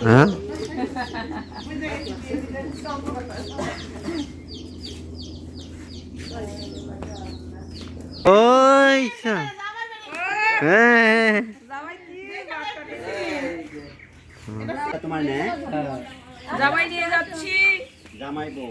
হ্যাঁ ওই তো। হ্যাঁ তোমার নে জামাই নিয়ে যাচ্ছি জামাই বউ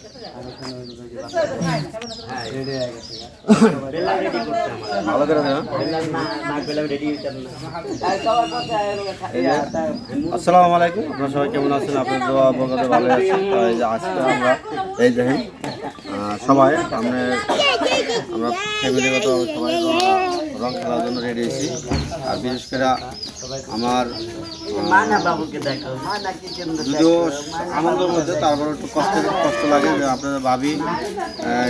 ভালো আসসালামু আলাইকুম। আপনারা সবাই কেমন আছেন? আপনার দোয়া বকাতে ভালো আছেন। আজকে আমরা, এই দেখেন সবাই আমরা আমরা ফ্যামিলিগত সবাই রং খেলার জন্য রেডি হয়েছি। আর বিশেষ করে আমার আনন্দের মধ্যে, তারপর একটু কষ্ট কষ্ট লাগে যে আপনাদের ভাবি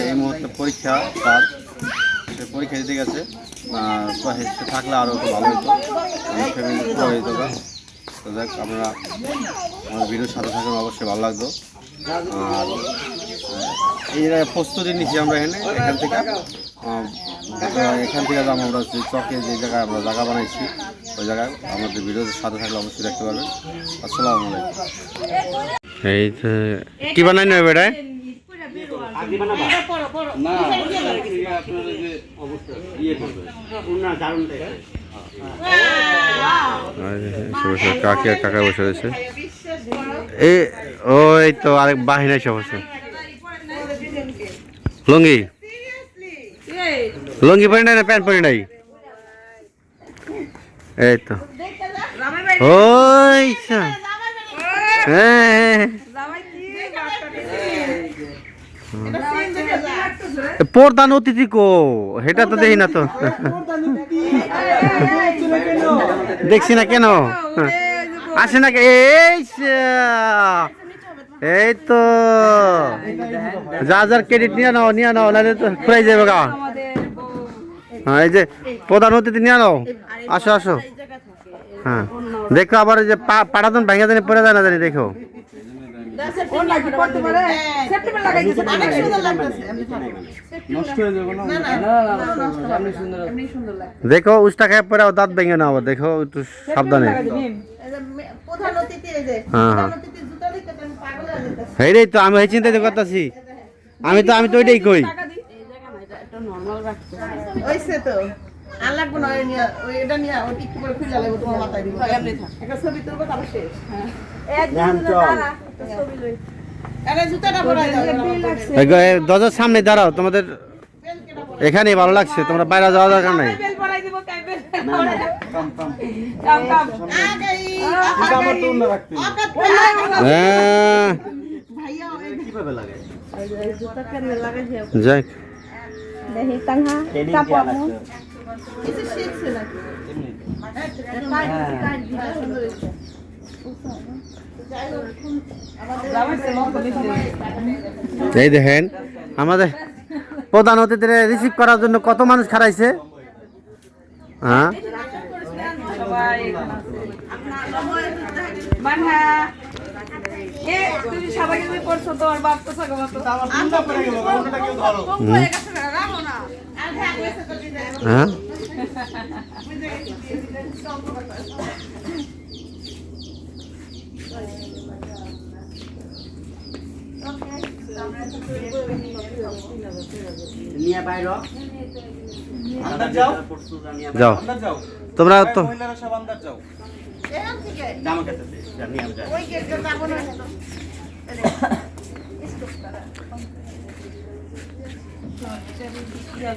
এই মুহূর্তে পরীক্ষা তার। সে পরীক্ষা দিতে গেছে থাকলে আরও একটু ভালো হতো ফ্যামিলি পুরো দেখ আমরা আমার ভিডিওর সাথে থাকলে অবশ্যই ভালো লাগতো আর এই প্রস্তুতি নিচ্ছি আমরা এখানে, এখান থেকে। এখান থেকে আমরা চকে যে জায়গায় আমরা জায়গা বানাইছি ওই জায়গায় আমাদের ভিডিওর সাথে থাকলে অবশ্যই দেখতে পারবেন। আসসালামু আলাইকুম। এই তো কি বানাই নেবে বেটায় না না দারুণ কাকি আর কাকা বসে রয়েছে এই ওই তো আরেক বাহিনী সব আছে লুঙ্গি? লুঙ্গি পরে নাই না প্যান্ট পরে নাই? এই তো। ওই। হ্যাঁ। প্রধান অতিথি কো? সেটা তো দেখি না তো। দেখছি না কেন? আসে না এই এই তো। যা, যার ক্রেডিট নিয়ে নাও নিয়ে নাও, নাহলে তো ফুরাই যাবে গা। হ্যাঁ এই যে প্রধান অতিথি নিয়ে নাও আসো আসো। হ্যাঁ দেখো আবার যে পাড়াতন ভাঙা জানি পড়ে যায় না জানি দেখো। দেখো উষ্টা খায় পরে দাঁত ভেঙে না আবার দেখো একটু সাবধানে। হ্যাঁ, হ্যাঁ। রে তো আমি এই চিন্তাতে করতেছি। আমি তো আমি তো ওইটাই কই। ওইসে তো। আর লাগবো না ওই নিয়ে ওই এটা নিয়ে ওই টিকটু করে খুলে লাগবো তোমার মাথায় দিব। একটা ছবি তুলবো তারপর শেষ। ধ্যান চল। আরে জুতাটা পরাই দাও এই গো- এই দরজার সামনে দাঁড়াও তোমাদের এখানেই ভালো লাগছে তোমরা বাইরে যাওয়া দরকার নাই। বেল হ্যাঁ, লাগছে কিছু শিখছে নাকি এই দেখেন আমাদের প্রধান অতিথিরা রিসিভ করার জন্য কত মানুষ খারাইছে হ্যাঁ? সবাই। মানহা এ তুমি সবাই তুমি পড়ছো তো আর বাপ তো দাও। হ্যাঁ? যাও? যাও। তোমরা তো ওই গেটটা যাব না। তো।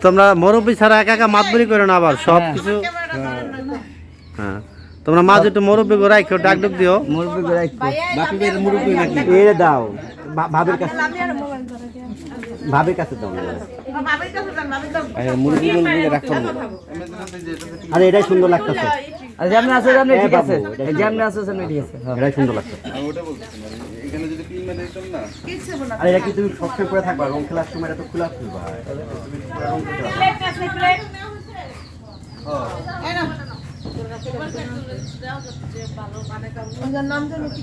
তোমরা মুরব্বী ছাড়া একা একা মাতবরি করো না আবার সব কিছু। হ্যাঁ তোমরা মাঝে একটু মুরব্বী করে রাখো ডাক ডুক দিও দাও ভা- ভাবির কাছে ভাবির কাছে দাও ভাবির কাছে ভাবির কাছে। আরে এটাই সুন্দর লাগতেছে আর যেমন আছে যেমন ঠিক আছে যেমন আছে সেমনি ঠিক আছে হ্যাঁ। এটাই সুন্দর লাগতেছে এখানে যদি পিন মেরে দিতাম না? আর এটা কি তুমি সবসময় পরে থাকবা? রং খেলার সময় এটা তো খোলা খুলবা তুমি পুরো রং ওদের নাম জানো কি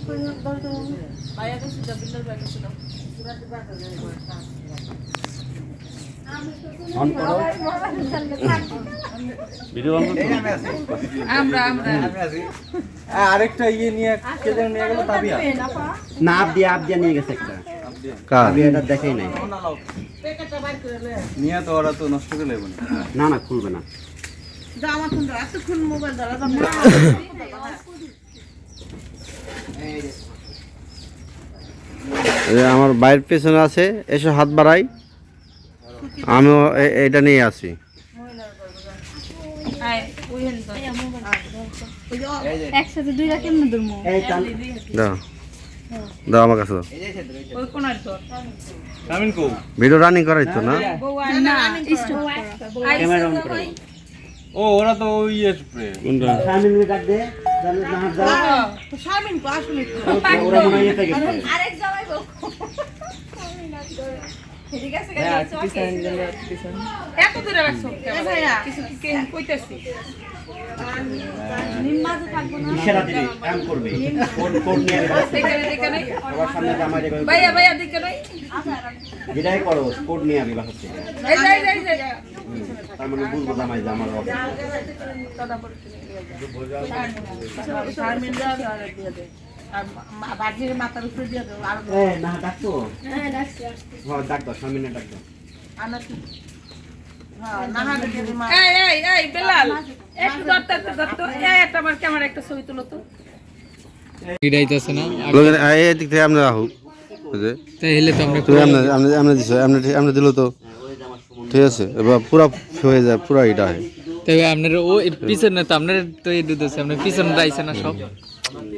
অন করো। ভিডিও অন আমরা আমরা। আরেকটা ইয়ে নিয়ে কে যেন নিয়ে গেল? তাবিয়া। না আপ দিয়ে আপ দিয়ে নিয়ে গেছে একটা। কার? আবি এটা দেখেই নাই। নিয়ে তো ওরা তো নষ্ট করে লেবো না। না খুলবে না। আমার মোবাইল ধরা আমার বাইরের পেছনে আছে এসে হাত বাড়াই। আমিও এটা নিয়ে আসি। আয় ওইখানে তো একসাথে দুইটা কেমনে ধরবো? দাও। দাও আমার কাছে দাও। ওই কোনার তো ভিডিও রানিং করাই তো না? ও ওরা তো ওই ইয়ে শামিন মিনিট ডাক দে জানো না হাত দাও শারমিন কো আসলে ওরা মনে হয় এতে গেছে আরেক জামাই বউ। ঠিক আছে এত দূরে রাখছো। কিছু কইতাছি যেটাই করো কোড নিয়ে আবি বাসা থেকে। তার মানে বুঝব জামাই যে আমার মাথার উপরে দিয়ে আর না ডাকতো? হ্যাঁ ডাকছি ডাক দাও শামিনে ডাক দাও আনা কি নাহারে দিয়ে দে মা এই, এই, এই, বেলাল, একটু ধরতো, একটু ধরতো। এই, একটা আমার দিল তো। ঠিক আছে এবার পুরা হয়ে যায় পুরা এটা হয়। তাই আপনার ও পিছনে তো আপনার তো এই দুধ আছে আপনার পিছনে আইছে না সব?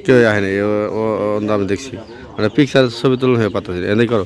কেউ আহে নাই আমি দেখছি। মানে পিকচার ছবি তুলন হয়ে পাতা এনেই করো।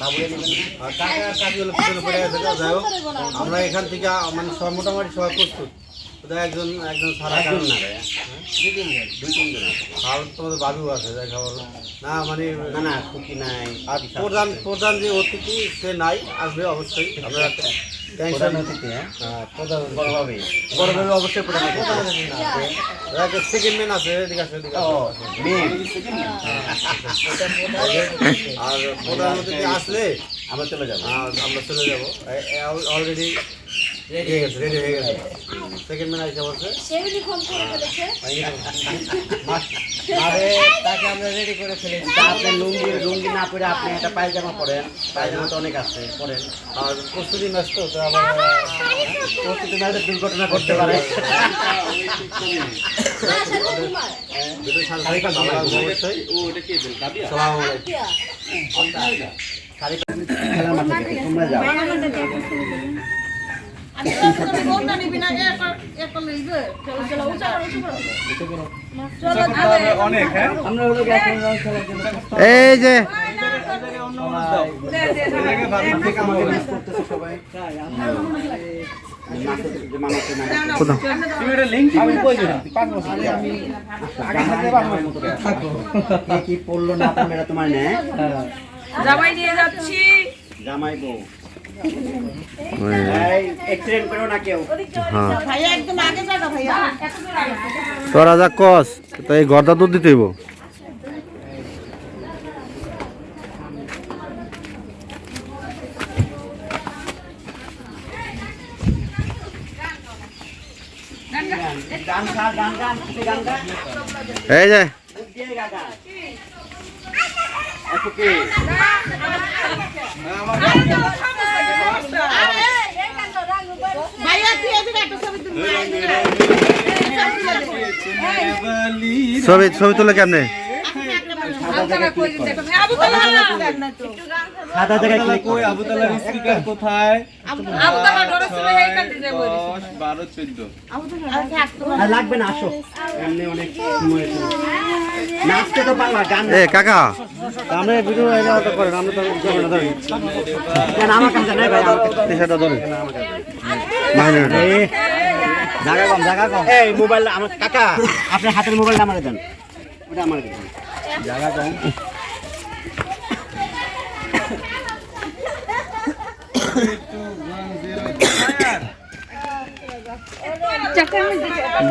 বাবু এনে আমরা এখান থেকে মানে সব মোটামুটি সবাই প্রস্তুত। একজন একজন সারা একজন না ভাইয়া দুই তিনজন দুই তিনজন আছে। আর তোমাদের বাবু আছে না মানে না না খুকি নাই আর প্রধান প্রধান যে অতিথি সে নাই আসবে অবশ্যই। আমরা টেনশন অতিথি হ্যাঁ? প্রধান বড় ভাবে। অবশ্যই প্রধান সেকেন্ড ম্যান আছে এদিকে আছে এদিকে আর প্রধান অতিথি আসলে আমরা চলে যাব। আমরা চলে যাব। অলরেডি রেডি হয়ে গেছে রেডি হয়ে গেছে। সেকেন্ড ম্যান এসে বলছে সেগুলি ফোন করে ফেলেছে আরে তাকে আমরা রেডি করে ফেলেছি। আপনি লুঙ্গি লুঙ্গি না পরে আপনি একটা পায়জামা পরেন। পায়জামা তো অনেক আছে পরেন। আর প্রস্তুতি ম্যাচ তো আবার প্রস্তুতি না দুর্ঘটনা করতে পারে। তোমরা। যাও এই যে কে কি পড়ল না তোমার জামাই নিয়ে যাচ্ছি। জামাই বউ। তোরা যা। কস তো এই দুধ দিতে হইব এই যে মুখ দিয়ে গা গা এত কি ভাইয়া তুই এদিকে একটা ছবি তুলবি ছবি ছবি তুলে কেমনে? সাদা জায়গায় ক্লিক কই? আবুতালার স্পিকার কোথায়? আবু ডরে ছিল এই কান্দি যাই বই দশ বারো চোদ্দ লাগবে না আসো। এমনি অনেক সময় নাচতে তো পারবা গান এ কাকা। আমরা ভিডিও তো করেন আমরা তো ধরেন গান আমার কাছে নাই ভাই আমার কাছে। টি-শার্টটা ধরেন মাইনে। এই, জায়গা কম জায়গা কম। এই মোবাইল আমার কাকা আপনার হাতের মোবাইলটা আমারে দেন। ওটা আমার দেন জায়গা কম।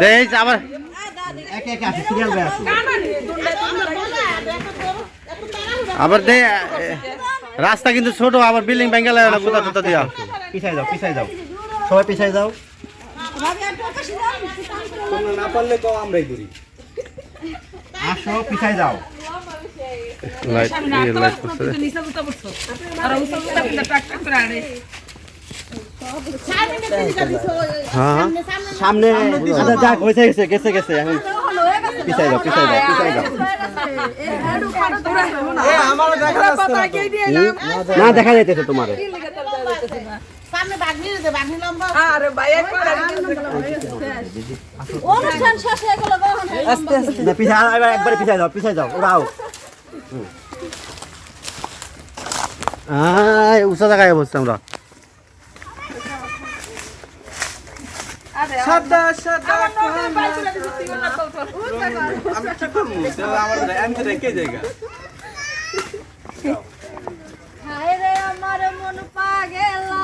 দেখ আবার। একে একে আছে সিরিয়াল বাই আছে। আবার দে রাস্তা কিন্তু ছোট আবার বিল্ডিং ব্যাঙ্গালে দিয়া? পিছাই যাও পিছাই যাও। সবাই পিছাই যাও। তোমরা না পারলে তো আমরাই ধরি আসো পিছাই যাও। লাইট লাইট করছে নিচে বুঝতে পারছ আর উসা বুঝতে পারছ টাক টাক করে আরে হ্যাঁ হ্যাঁ সামনে আচ্ছা যাক হয়েছে গেছে গেছে গেছে এখন পিছাই যাও পিছাই যাও পিছাই যাও। না দেখা যাইতেছে তোমারে। লম্বা আরে ভাই একবার হয়ে পিছাই যাও পিছাই যাও ওরাও। আয় উষা জায়গায় বসছি আমরা। সাদা সাদা আমি কি করব? আমার রেখে জায়গা হায় রে আমার মন পাগেলা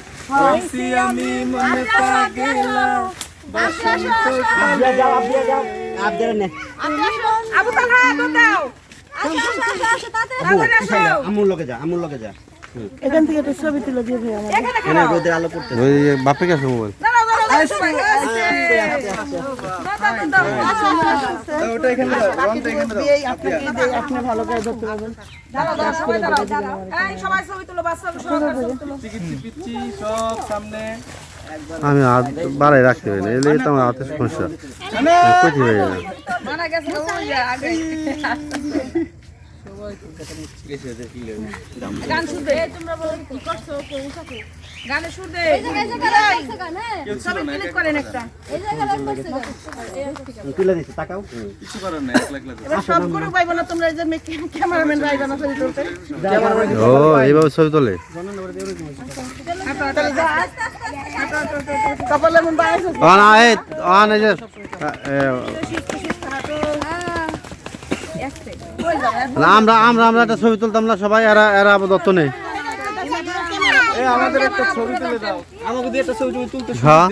হসি আমি মনে পাগেলা। আবিয়া যাও আবিয়া যাও আবিয়া নে আবু তালা আগে দাও। আবু পিছাই যাও আমুর লগে যা আমুর লগে যা। এখান থেকে একটা ছবি তুলে দিয়ে ভাই আমার এখানে রোদের আলো পড়তে বাপে গেছে মোবাইল। আমি হাত বাড়াই রাখতে পারি না এলে তো আমার হাতে সমস্যা। কইতে পারি না গান শুনতে তোমরা বলো কি করছ? কেউ থাকে গানে রাখছে গান হ্যাঁ। সবাই ক্লিক করেন একটা। আছে তুলে দিছি তাকাও। কিছু করার নাই একলা একলা এবার সব করে পাইবো না তোমরা এই যে ক্যামেরাম্যান রাইবা না ছবি তুলতে। ও এইভাবে ছবি তোলে? কপালে মন বাইরে ও না এই ও না এই যে এ, না, আমরা আমরা আমরা একটা ছবি তুলতাম না সবাই এরা এরা দত্ত নেই। আমাদের একটা ছবি তুলে দাও। আমাকে দিয়ে একটা ছবি তুলতে হ্যাঁ।